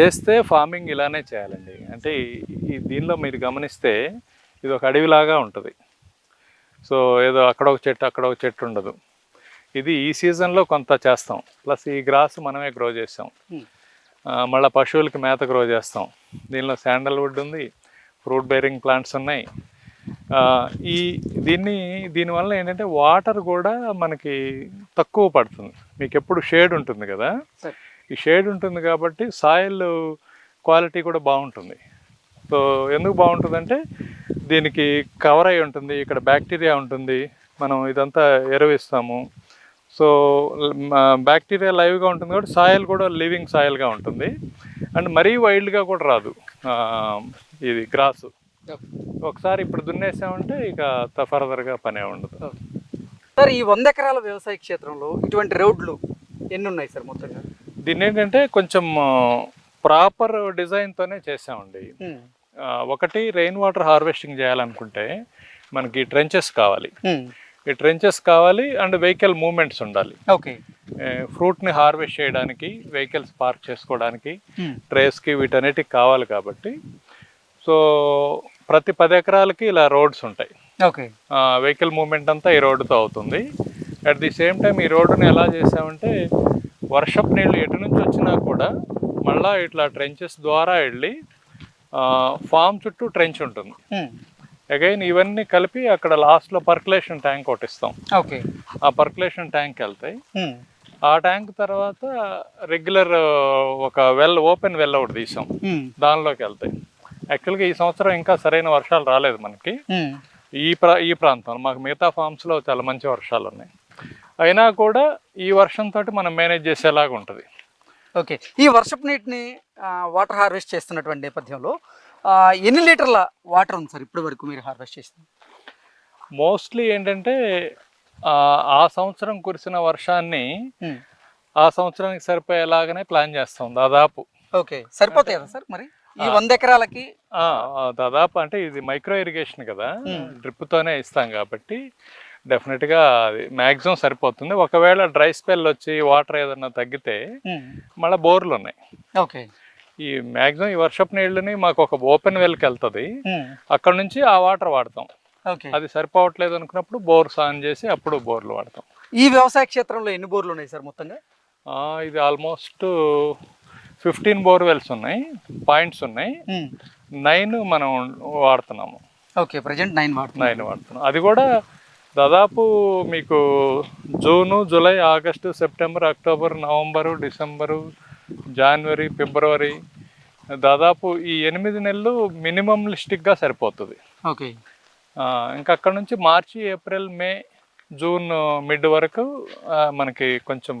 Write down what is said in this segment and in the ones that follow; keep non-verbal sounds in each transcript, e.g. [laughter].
చేస్తే ఫార్మింగ్ ఇలానే చేయాలండి. అంటే ఈ- దీనిలో మీరు గమనిస్తే ఇది ఒక అడవిలాగా ఉంటుంది. సో ఏదో అక్కడ ఒక చెట్టు అక్కడ ఒక చెట్టు ఉండదు. ఇది ఈ సీజన్లో కొంత చేస్తాం. ప్లస్ ఈ గ్రాస్ మనమే గ్రో చేస్తాం. మళ్ళీ పశువులకి మేత గ్రో చేస్తాం. దీనిలో శాండల్వుడ్ ఉంది ఫ్రూట్ బేరింగ్ ప్లాంట్స్ ఉన్నాయి. ఈ దీన్ని దీనివల్ల ఏంటంటే వాటర్ కూడా మనకి తక్కువ పడుతుంది. మీకు ఎప్పుడు షేడ్ ఉంటుంది కదా? ఈ షేడ్ ఉంటుంది కాబట్టి సాయిల్ క్వాలిటీ కూడా బాగుంటుంది. సో ఎందుకు బాగుంటుందంటే దీనికి కవర్ అయి ఉంటుంది ఇక్కడ బ్యాక్టీరియా ఉంటుంది మనం ఇదంతా ఎరువిస్తాము. సో బ్యాక్టీరియా లైవ్గా ఉంటుంది కాబట్టి సాయిల్ కూడా లివింగ్ సాయిల్గా ఉంటుంది. అండ్ మరీ వైల్డ్గా కూడా రాదు ఇది గ్రాసు. ఒకసారి ఇప్పుడు దున్నేసామంటే ఇక ఫర్దర్గా పనే ఉండదు. సార్ ఈ వంద ఎకరాల వ్యవసాయ క్షేత్రంలో ఇటువంటి రోడ్లు ఎన్ని ఉన్నాయి సార్ మొత్తంగా? దీన్ని ఏంటంటే కొంచెం ప్రాపర్ డిజైన్తోనే చేసామండి ఒకటి రెయిన్ వాటర్ హార్వెస్టింగ్ చేయాలనుకుంటే మనకి ట్రెంచెస్ కావాలి. ఈ ట్రెంచెస్ కావాలి అండ్ వెహికల్ మూమెంట్స్ ఉండాలి. ఓకే. ఫ్రూట్ని హార్వెస్ట్ చేయడానికి వెహికల్స్ పార్క్ చేసుకోవడానికి. ట్రేస్కి వీటన్నిటికి కావాలి కాబట్టి. సో ప్రతి పది ఎకరాలకి ఇలా రోడ్స్ ఉంటాయి. ఓకే. వెహికల్ మూమెంట్ అంతా ఈ రోడ్డుతో అవుతుంది. అట్ ది సేమ్ టైం ఈ రోడ్డుని ఎలా చేసామంటే వర్షపు నీళ్ళు ఎటు నుంచి వచ్చినా కూడా మళ్ళా ఇట్లా ట్రెంచెస్ ద్వారా వెళ్ళి ఫామ్ చుట్టూ ట్రెంచ్ ఉంటుంది. అగైన్ ఇవన్నీ కలిపి అక్కడ లాస్ట్లో పర్కులేషన్ ట్యాంక్ ఒకటి ఇస్తాం ఓకే ఆ పర్కులేషన్ ట్యాంక్ వెళ్తాయి ఉమ్. ఆ ట్యాంక్ తర్వాత రెగ్యులర్ ఒక వెల్ ఓపెన్ వెల్ ఒకటి తీసాం ఉమ్. దానిలోకి వెళ్తాయి యాక్చువల్గా ఈ సంవత్సరం ఇంకా సరైన వర్షాలు రాలేదు మనకి. ఈ ప్రా ఈ ప్రాంతం మాకు మిగతా ఫామ్స్లో చాలా మంచి వర్షాలు ఉన్నాయి అయినా కూడా ఈ వర్షంతో మనం మేనేజ్ చేసేలాగా ఉంటుంది. ఓకే. ఈ వర్షపు నీటిని వాటర్ హార్వెస్ట్ చేస్తున్నటువంటి నేపథ్యంలో ఎన్ని లీటర్ల వాటర్ ఉంది సార్ ఇప్పటి వరకు మీరు హార్వెస్ట్ చేసింది మోస్ట్లీ ఏంటంటే ఆ, సంవత్సరం కురిసిన వర్షాన్ని. ఆ సంవత్సరానికి సరిపోయేలాగానే ప్లాన్ చేస్తాం దాదాపు. ఓకే. సరిపోతాయి కదా సార్ మరి? ఈ వంద ఎకరాలకి? దాదాపు అంటే ఇది మైక్రో ఇరిగేషన్ కదా. డ్రిప్తోనే ఇస్తాం కాబట్టి డెఫినెట్గా అది మ్యాక్సిమం సరిపోతుంది. ఒకవేళ డ్రై స్పెల్ వచ్చి వాటర్ ఏదన్నా తగ్గితే. మళ్ళీ బోర్లు ఉన్నాయి. ఓకే. ఈ మ్యాక్సిమం ఈ వర్షపు నీళ్ళని మాకు ఒక ఓపెన్ వెల్కి వెళ్తుంది. అక్కడ నుంచి ఆ వాటర్ వాడతాం. ఓకే. అది సరిపోవట్లేదు అనుకున్నప్పుడు బోర్స్ ఆన్ చేసి అప్పుడు బోర్లు వాడతాం. ఈ వ్యవసాయ క్షేత్రంలో ఎన్ని బోర్లు ఉన్నాయి సార్ మొత్తంగా? ఇది ఆల్మోస్ట్ ఫిఫ్టీన్ బోర్వెల్స్ ఉన్నాయి. పాయింట్స్ ఉన్నాయి. నైన్ మనం వాడుతున్నాము. Okay present nine water nine వాడుతున్నాం. అది కూడా దాదాపు మీకు June July August September October November December జనవరి ఫిబ్రవరి దాదాపు ఈ ఎనిమిది నెలలు మినిమం లిస్టిక్గా సరిపోతుంది. ఓకే. ఇంకా అక్కడ నుంచి March April May June mid వరకు మనకి కొంచెం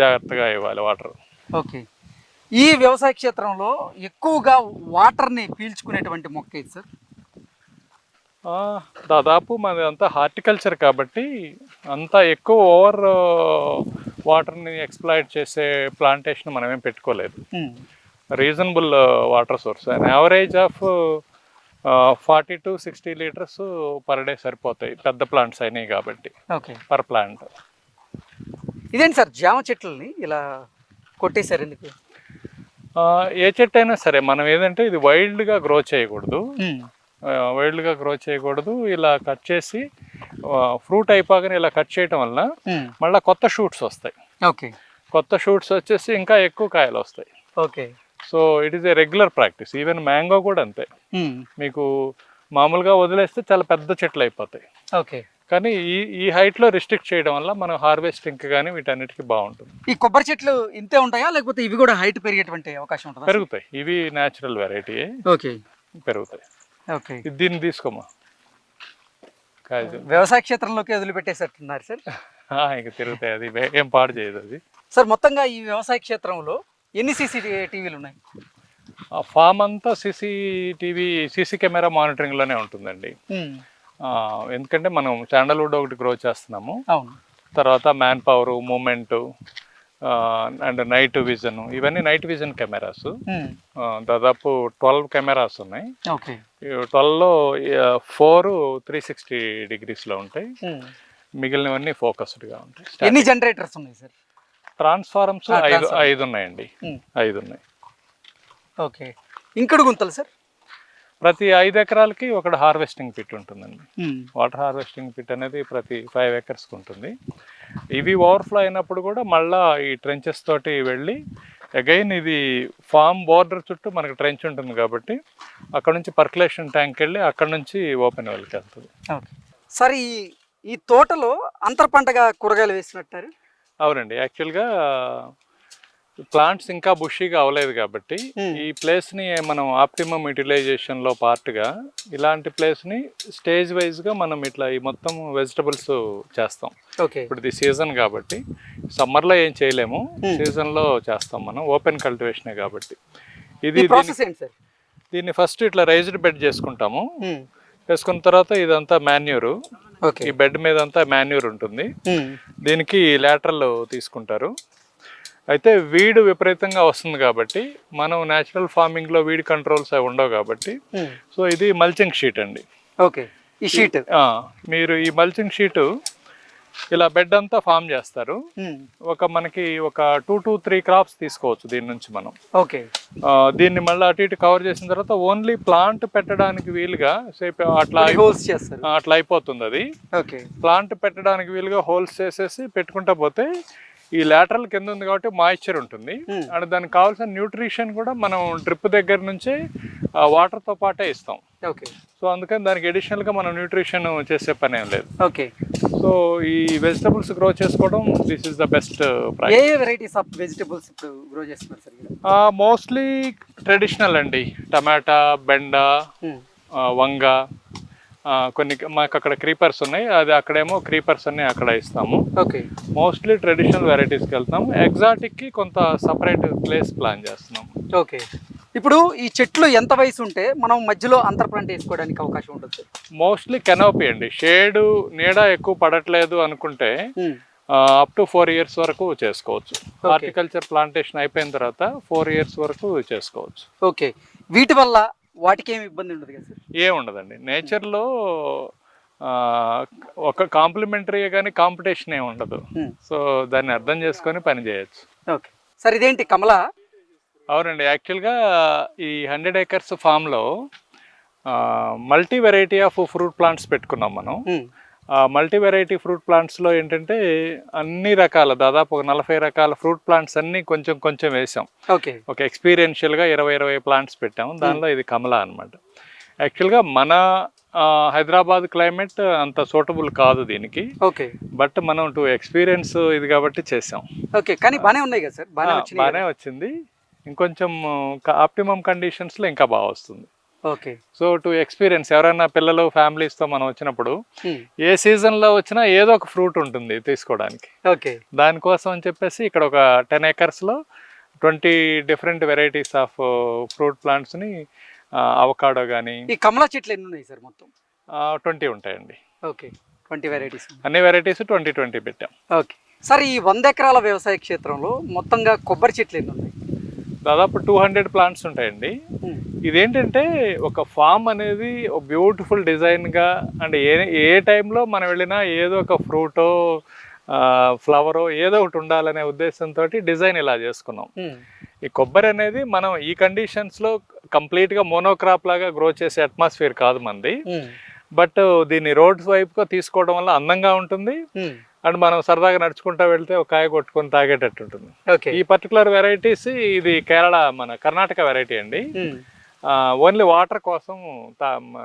జాగ్రత్తగా ఇవ్వాలి వాటర్. ఓకే. ఈ వ్యవసాయ క్షేత్రంలో ఎక్కువగా వాటర్ని పీల్చుకునేటువంటి మొక్క ఇది సార్? దాదాపు మాది అంతా హార్టికల్చర్ కాబట్టి అంతా ఎక్కువ ఓవర్ వాటర్ని ఎక్స్ప్లాయిట్ చేసే ప్లాంటేషన్ మనమేం పెట్టుకోలేదు. ఉమ్. Reasonable water source. And average of forty to sixty litres per day సరిపోతాయి. పెద్ద ప్లాంట్స్ అయినాయి కాబట్టి. ఓకే. Per plant. ఇదేంటి సార్ జామ చెట్లని ఇలా కొట్టేశారు ఎందుకు? ఏ చెట్టు అయినా సరే మనం ఏదంటే ఇది వైల్డ్గా గ్రో చేయకూడదు. ఉమ్. వైల్డ్గా గ్రో చేయకూడదు. ఇలా కట్ చేసి ఫ్రూట్ అయిపోగానే ఇలా కట్ చేయటం వల్ల ఉమ్. మళ్ళీ కొత్త షూట్స్ వస్తాయి. ఓకే. కొత్త షూట్స్ వచ్చేసి ఇంకా ఎక్కువ కాయలు వస్తాయి. Okay. So it is a regular practice even mango కూడా అంతే. ఉమ్. మీకు మామూలుగా వదిలేస్తే చాలా పెద్ద చెట్లు అయిపోతాయి. ఓకే. కానీ ఈ ఈ హైట్లో రిస్ట్రిక్ట్ చేయడం వల్ల మనం హార్వెస్టింగ్ కానీ వీటన్నిటికీ బాగుంటుంది. ఈ కొబ్బరి చెట్లు ఇంతే ఉంటాయా? లేకపోతే ఇవి కూడా హైట్ పెరిగేటువంటి అవకాశం ఉంటుందా? పెరుగుతాయి. ఇవి న్యాచురల్ వెరైటీ ఓకే. పెరుగుతాయి. ఓకే. దీన్ని తీసుకోమా? కాజు వ్యవసాయ క్షేత్రంలోకి వదిలిపెట్టేసేట్టున్నారు సార్. [laughs] ఇంక తిరుగుతాయి. అది ఏం పాడు చేయదు అది. సార్ మొత్తంగా ఈ వ్యవసాయ క్షేత్రంలో ఎన్ని సీసీ టీవీలు ఉన్నాయి? ఆ ఫామ్ అంతా సీసీటీవీ సీసీ కెమెరా మానిటరింగ్లోనే ఉంటుందండి. ఎందుకంటే మనం శాండల్వుడ్ ఒకటి గ్రో చేస్తున్నాము. తర్వాత man power movement and night vision ఇవన్నీ నైట్ విజన్ కెమెరాస్. దాదాపు ట్వెల్వ్ కెమెరాస్ ఉన్నాయి. ఓకే. ట్వెల్వ్లో ఫోర్ త్రీ సిక్స్టీ డిగ్రీస్లో ఉంటాయి. మిగిలినవన్నీ ఫోకస్డ్గా ఉంటాయి. ఎన్ని జనరేటర్స్ ఉన్నాయి సార్? ట్రాన్స్ఫార్మ్స్ ఆ, ఐదు. ఐదు ఉన్నాయండి. ఐదు ఉన్నాయి ఓకే. ఇంకుడు గుంతలు సార్? ప్రతి ఐదు ఎకరాలకి ఒకటి హార్వెస్టింగ్ పిట్ ఉంటుందండి. వాటర్ హార్వెస్టింగ్ పిట్ అనేది ప్రతి ఫైవ్ ఎకర్స్కి ఉంటుంది. ఇవి ఓవర్ఫ్లో అయినప్పుడు కూడా మళ్ళా ఈ ట్రెంచెస్ తోటి వెళ్ళి అగైన్ ఇది ఫామ్ బోర్డర్ చుట్టూ మనకి ట్రెంచ్ ఉంటుంది కాబట్టి అక్కడ నుంచి పర్కులేషన్ ట్యాంక్ వెళ్ళి అక్కడ నుంచి ఓపెన్ వెల్కి వెళ్తుంది. సార్ ఈ ఈ తోటలో అంతర పంటగా కూరగాయలు వేసినట్టారు? అవునండి. యాక్చువల్గా ప్లాంట్స్ ఇంకా బుషీగా అవ్వలేదు కాబట్టి Hmm. ఈ ప్లేస్ని మనం ఆప్టిమమ్ యూటిలైజేషన్లో పార్ట్గా ఇలాంటి ప్లేస్ని స్టేజ్ వైజ్గా మనం ఇట్లా ఈ మొత్తం వెజిటబుల్స్ చేస్తాం. ఓకే ఇప్పుడు ఇది సీజన్ కాబట్టి సమ్మర్లో ఏం చేయలేము. Hmm. సీజన్లో చేస్తాం మనం. ఓపెన్ కల్టివేషనే కాబట్టి. ఇది దీన్ని- ఫస్ట్ ఇట్లా రైజ్డ్ బెడ్ చేసుకుంటాము. వేసుకున్న తర్వాత ఇదంతా మాన్యూరు. ఓకే. ఈ బెడ్ మీద అంతా మాన్యూర్ ఉంటుంది. దీనికి లాటరల్ తీసుకుంటారు. అయితే వీడు విపరీతంగా వస్తుంది కాబట్టి మనం న్యాచురల్ ఫార్మింగ్లో వీడ్ కంట్రోల్స్ అవి ఉండవు కాబట్టి సో ఇది మల్చింగ్ షీట్ అండి. ఓకే. ఈ షీట్? మీరు ఈ మల్చింగ్ షీటు ఇలా బెడ్ అంతా ఫామ్ చేస్తారు. ఒక మనకి ఒక టూ టు త్రీ క్రాప్స్ తీసుకోవచ్చు దీని నుంచి మనం. ఓకే. దీన్ని మళ్ళీ అటు ఇటు కవర్ చేసిన తర్వాత ఓన్లీ ప్లాంట్ పెట్టడానికి వీలుగా సేపు అట్లా హోల్స్ చేస్తారు. అట్లా అయిపోతుంది అది. ఓకే. ప్లాంట్ పెట్టడానికి వీలుగా హోల్స్ చేసేసి పెట్టుకుంటా పోతే ఈ లాటరల్ కింద ఉంది కాబట్టి మాయిశ్చర్ ఉంటుంది. Hmm. అండ్ దానికి కావాల్సిన న్యూట్రిషన్ కూడా మనం డ్రిప్ దగ్గర నుంచే వాటర్తో పాటే ఇస్తాం. ఓకే. సో అందుకని దానికి అడిషనల్గా మనం న్యూట్రిషన్ చేసే పని ఏం లేదు. ఓకే. సో ఈ వెజిటబుల్స్ గ్రో చేసుకోవడం this is the best a varieties of vegetables ఇప్పుడు గ్రో చేస్తున్నారు సార్ మోస్ట్లీ ట్రెడిషనల్ అండి. టమాటా బెండ ఆ, వంగ కొన్ని మాకు అక్కడ క్రీపర్స్ ఉన్నాయి. అది అక్కడేమో క్రీపర్స్ అన్ని అక్కడ ఇస్తాము. ఓకే. మోస్ట్లీ ట్రెడిషనల్ వెరైటీస్కి వెళ్తాం ఎగ్జాటిక్కి కొంత సపరేట్ ప్లేస్ ప్లాన్ చేస్తున్నాం ఓకే. ఇప్పుడు ఈ చెట్లు ఎంత వయసు ఉంటే మనం మధ్యలో అంతర పంట వేసుకోవడానికి అవకాశం ఉంటుంది? మోస్ట్లీ కెనోపీ అండి. షేడ్ నీడ ఎక్కువ పడట్లేదు అనుకుంటే అప్ టు ఫోర్ ఇయర్స్ వరకు చేసుకోవచ్చు. హార్టికల్చర్ ప్లాంటేషన్ అయిపోయిన తర్వాత ఫోర్ ఇయర్స్ వరకు చేసుకోవచ్చు. ఓకే. వీటి వల్ల వాటికి ఏమి ఇబ్బంది ఉండదు కదా సార్? ఏం ఉండదండి. నేచర్లో ఒక కాంప్లిమెంటరీ కానీ కాంపిటీషన్ ఏమి ఉండదు. సో దాన్ని అర్థం చేసుకొని పని చేయొచ్చు. ఓకే. సార్ ఇదేంటి కమల? అవునండి. యాక్చువల్గా ఈ హండ్రెడ్ ఏకర్స్ ఫామ్లో multi variety of fruit plants పెట్టుకున్నాం మనం. మల్టీ వెరైటీ ఫ్రూట్ ప్లాంట్స్లో ఏంటంటే అన్ని రకాల దాదాపు ఒక నలభై రకాల ఫ్రూట్ ప్లాంట్స్ అన్నీ కొంచెం కొంచెం వేసాం. ఓకే. ఒక ఎక్స్పీరియన్షియల్గా ఇరవై ఇరవై ప్లాంట్స్ పెట్టాము. దానిలో ఇది కమలా అనమాట యాక్చువల్గా మన హైదరాబాద్ క్లైమేట్ అంత సూటబుల్ కాదు దీనికి. ఓకే. బట్ మనం టు ఎక్స్పీరియన్స్ ఇది కాబట్టి చేసాం. ఓకే కానీ బాగానే ఉన్నాయి కదా సార్? బాగానే వచ్చింది. ఇంకొంచెం ఆప్టిమమ్ కండిషన్స్లో ఇంకా బాగా వస్తుంది. ఓకే. సో టు ఎక్స్పీరియన్స్ ఎవరైనా పిల్లలు ఫ్యామిలీస్తో మనం వచ్చినప్పుడు Hmm. ఏ సీజన్లో వచ్చినా ఏదో ఒక ఫ్రూట్ ఉంటుంది తీసుకోవడానికి. ఓకే. దానికోసం అని చెప్పేసి ఇక్కడ ఒక ten ఏకర్స్లో twenty different varieties of fruit ప్లాంట్స్ని avocado కానీ ఈ కమల చెట్లు ఎన్ని ఉన్నాయి సార్ మొత్తం? ట్వంటీ ఉంటాయండి. ఓకే. ట్వంటీ వెరైటీస్ అన్ని వెరైటీస్ ట్వంటీ ట్వంటీ పెట్టాం. ఓకే. సార్ ఈ వంద ఎకరాల వ్యవసాయ క్షేత్రంలో మొత్తంగా కొబ్బరి చెట్లు ఎన్ని ఉన్నాయి? దాదాపు టూ హండ్రెడ్ ప్లాంట్స్ ఉంటాయండి. ఇదేంటంటే ఒక ఫామ్ అనేది ఒక బ్యూటిఫుల్ డిజైన్గా అండ్ ఏ ఏ టైంలో మనం వెళ్ళినా ఏదో ఒక ఫ్రూటో ఫ్లవరో ఏదో ఒకటి ఉండాలనే ఉద్దేశంతో డిజైన్ ఇలా చేసుకున్నాం. ఈ కొబ్బరి అనేది మనం ఈ కండిషన్స్లో కంప్లీట్గా మోనోక్రాప్ లాగా గ్రో చేసే అట్మాస్ఫియర్ కాదు మంది. బట్ దీన్ని రోడ్స్ వైపుగా తీసుకోవడం వల్ల అందంగా ఉంటుంది. అండ్ మనం సరదాగా నడుచుకుంటా వెళ్తే ఒక కాయ కొట్టుకొని తాగేటట్టు ఉంటుంది. ఓకే. ఈ పర్టికులర్ వెరైటీస్ ఇది కేరళ మన కర్ణాటక వెరైటీ అండి. ఓన్లీ వాటర్ కోసం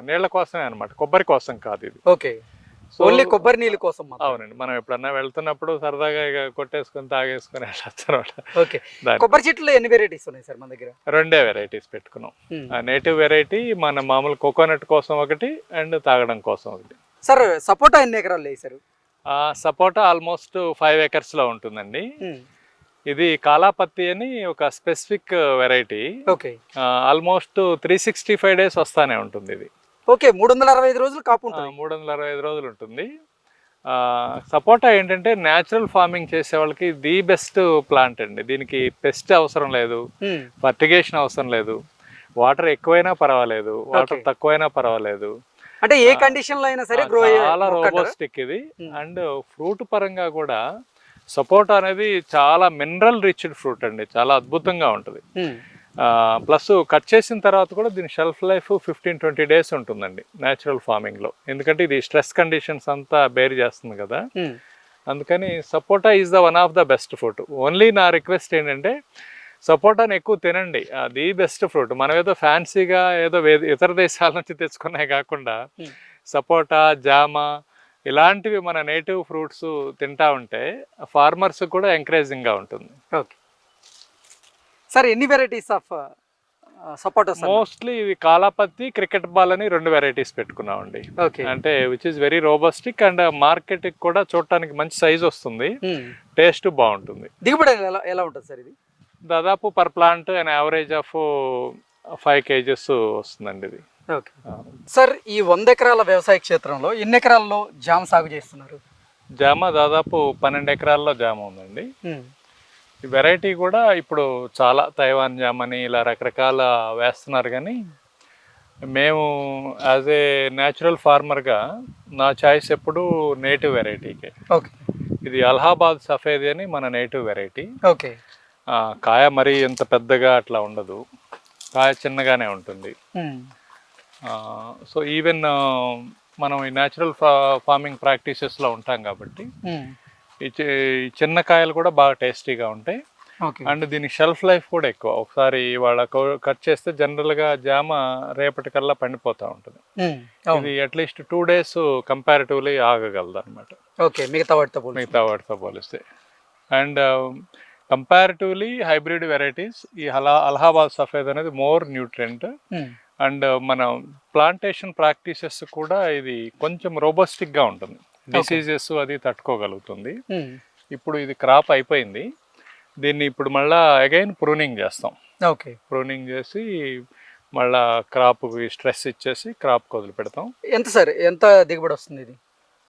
నీళ్ళ కోసమే అనమాట కొబ్బరి కోసం కాదు ఇది. ఓకే. ఓన్లీ కొబ్బరి నీళ్ళ కోసం. అవునండి. మనం ఎప్పుడన్నా వెళ్తున్నప్పుడు సరదాగా ఇక కొట్టేసుకొని తాగేసుకొని వెళ్ళొచ్చు ఓకే. కొబ్బరి చెట్లు ఎన్ని వెరైటీస్ ఉన్నాయి సార్ మన దగ్గర? రెండే వెరైటీస్ పెట్టుకున్నాం. నేటివ్ వెరైటీ మన మామూలు కోకోనట్ కోసం ఒకటి అండ్ తాగడం కోసం ఒకటి. సార్ సపోటా ఎన్ని ఎకరాలు వేసారు సపోటా ఆల్మోస్ట్ ఫైవ్ ఎకర్స్లో ఉంటుందండి. ఇది కాలాపత్తి అని ఒక specific variety. Okay. Almost three sixty five days వస్తానే ఉంటుంది ఇది. ఓకే మూడు వందల అరవై ఐదు రోజులు కాపు ఉంటుంది. మూడు వందల అరవై ఐదు రోజులు ఉంటుంది. సపోటా ఏంటంటే న్యాచురల్ ఫార్మింగ్ చేసే వాళ్ళకి ది బెస్ట్ ప్లాంట్ అండి. దీనికి పెస్ట్ అవసరం లేదు ఫర్టిగేషన్ అవసరం లేదు వాటర్ ఎక్కువైనా పర్వాలేదు వాటర్. తక్కువైనా పర్వాలేదు. అంటే ఏ కండిషన్లో అయినా సరే గ్రో చాలా రోబోస్టిక్ ఇది. అండ్ ఫ్రూట్ పరంగా కూడా సపోటా అనేది చాలా మినరల్ రిచ్డ్ ఫ్రూట్ అండి. చాలా అద్భుతంగా ఉంటుంది. ప్లస్ కట్ చేసిన తర్వాత కూడా దీని shelf life fifteen twenty days ఉంటుందండి న్యాచురల్ ఫార్మింగ్లో ఎందుకంటే ఇది స్ట్రెస్ కండిషన్స్ అంతా బేర్ చేస్తుంది కదా. ఉమ్, అందుకని sapota is the one of the best fruit only నా రిక్వెస్ట్ ఏంటంటే సపోటాని ఎక్కువ తినండి. అది బెస్ట్ ఫ్రూట్ మనం ఏదో ఫ్యాన్సీగా ఏదో ఇతర దేశాల నుంచి తెచ్చుకున్నాయి కాకుండా. సపోటా జామ ఇలాంటివి మన నేటివ్ ఫ్రూట్స్ తింటా ఉంటే ఫార్మర్స్ కూడా ఎంకరేజింగ్గా ఉంటుంది. ఓకే. సార్ ఎన్ని వెరైటీస్ ఆఫ్ సపోటోస్ మోస్ట్లీ ఇవి కాలాపత్తి క్రికెట్ బాల్ అని రెండు వెరైటీస్ పెట్టుకున్నామండి. ఓకే. అంటే which is very robustic and market కూడా చూడటానికి మంచి సైజ్ వస్తుంది. టేస్ట్ బాగుంటుంది. దిగుబడి ఎలా ఎలా ఉంటుంది సార్ ఇది? దాదాపు per plant and average of five kgs వస్తుందండి ఇది. ఓకే. సార్ ఈ వంద ఎకరాల వ్యవసాయ క్షేత్రంలో ఎన్ని ఎకరాల్లో జామ సాగు చేస్తున్నారు? జామ దాదాపు పన్నెండు ఎకరాల్లో జామ ఉందండి. ఈ వెరైటీ కూడా ఇప్పుడు చాలా తైవాన్ జామని ఇలా రకరకాల వేస్తున్నారు కానీ మేము యాజ్ ఏ న్యాచురల్ ఫార్మర్గా నా చాయిస్ ఎప్పుడు నేటివ్ వెరైటీకే ఓకే. ఇది అలహాబాద్ సఫేది అని మన నేటివ్ వెరైటీ ఓకే. కాయ మరీ ఇంత పెద్దగా అట్లా ఉండదు. కాయ చిన్నగానే ఉంటుంది. సో ఈవెన్ మనం ఈ న్యాచురల్ ఫా ఫార్మింగ్ ప్రాక్టీసెస్లో ఉంటాం కాబట్టి ఈ చిన్న కాయలు కూడా బాగా టేస్టీగా ఉంటాయి. అండ్ దీని షెల్ఫ్ లైఫ్ కూడా ఎక్కువ. ఒకసారి వాళ్ళ కట్ చేస్తే జనరల్గా జామ రేపటికల్లా పండిపోతూ ఉంటుంది. ఇది at least two days comparatively ఆగగలదు అనమాట ఓకే. మిగతా వాటితో మిగతా వాటితో పోలిస్తే. అండ్ కంపారిటివ్లీ హైబ్రిడ్ వెరైటీస్ ఈ అలా అలహాబాద్ సఫేద్ అనేది మోర్ న్యూట్రియంట్ అండ్ మన ప్లాంటేషన్ ప్రాక్టీసెస్ కూడా ఇది కొంచెం రోబస్టిక్గా ఉంటుంది. డిసీజెస్ అది తట్టుకోగలుగుతుంది. ఉమ్, ఇప్పుడు ఇది క్రాప్ అయిపోయింది. దీన్ని ఇప్పుడు మళ్ళా అగైన్ ప్రూనింగ్ చేస్తాం. ఓకే ప్రూనింగ్ చేసి మళ్ళా క్రాప్కి స్ట్రెస్ ఇచ్చేసి క్రాప్ వదిలి పెడతాం ఎంత సార్? ఎంత దిగుబడి వస్తుంది ఇది?